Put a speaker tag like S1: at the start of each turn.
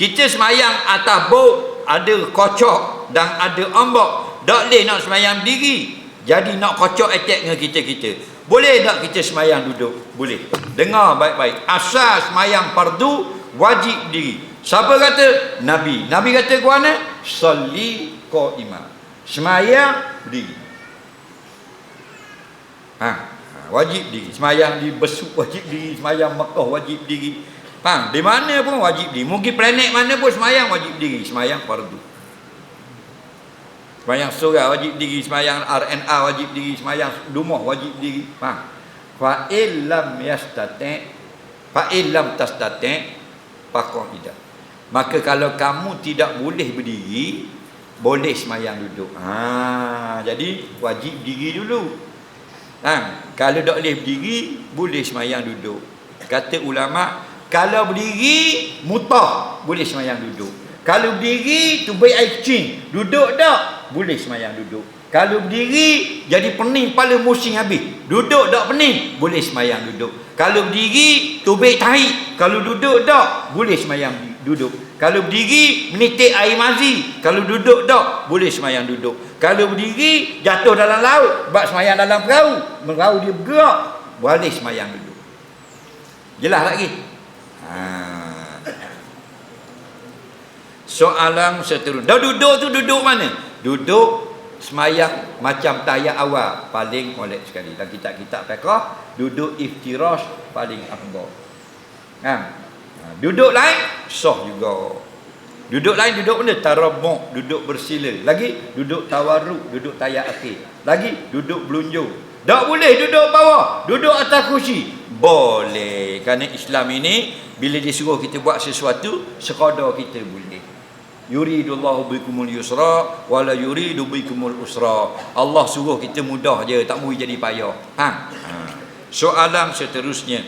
S1: Kita semayang atas bot, ada kocok dan ada ombak. Tak boleh nak semayang berdiri. Jadi nak kocok attack dengan kita-kita. Boleh tak kita semayang duduk? Boleh. Dengar baik-baik. Asal semayang fardu, wajib berdiri. Siapa kata? Nabi. Nabi kata ke mana? Salli qa'imah. Semayang berdiri. Ha, ha, wajib diri. Semayang di Besuk wajib diri, semayang Mekah wajib diri. Faham? Di mana pun wajib diri. Mungkin planet mana pun semayang wajib diri, semayang fardu. Semayang surah wajib diri, semayang RNA wajib diri, semayang rumah wajib diri. Faham? Fa illam yastati fa illam tastati faqaida. Maka kalau kamu tidak boleh berdiri, boleh semayang duduk. Ha, jadi wajib diri dulu. Ha, kalau tak boleh berdiri, boleh semayang duduk. Kata ulama, kalau berdiri, mutah, boleh semayang duduk. Kalau berdiri, tu baik air kecing. Duduk tak? Boleh semayang duduk. Kalau berdiri, jadi pening kepala musim habis. Duduk tak pening? Boleh semayang duduk. Kalau berdiri, tu baik tahi. Kalau duduk tak? Boleh semayang duduk. Kalau berdiri, menitik air mazi. Kalau duduk tak? Boleh semayang duduk. Kalau berdiri, jatuh dalam laut. Sebab semayang dalam perahu. Perahu dia bergerak. Boleh semayang duduk. Jelas lagi? Ha. Soalan seterusnya. Dah duduk tu duduk mana? Duduk semayang macam tayat awal. Paling molek sekali. Dan kitab-kitab fiqah, duduk iftirash paling afdal. Ha. Duduk lain, sah juga. Duduk lain duduk mana? Tarabuk, duduk bersila. Lagi duduk tawarruk, duduk tayat akhir. Lagi duduk belunjur. Tak boleh duduk bawah, duduk atas kursi. Boleh. Kerana Islam ini bila disuruh kita buat sesuatu, sekadar kita boleh. Yuridullahu bikumul yusra wala yuridu bikumul usra. Allah suruh kita mudah je, tak mau jadi payah. Ha. ha. Soalan seterusnya.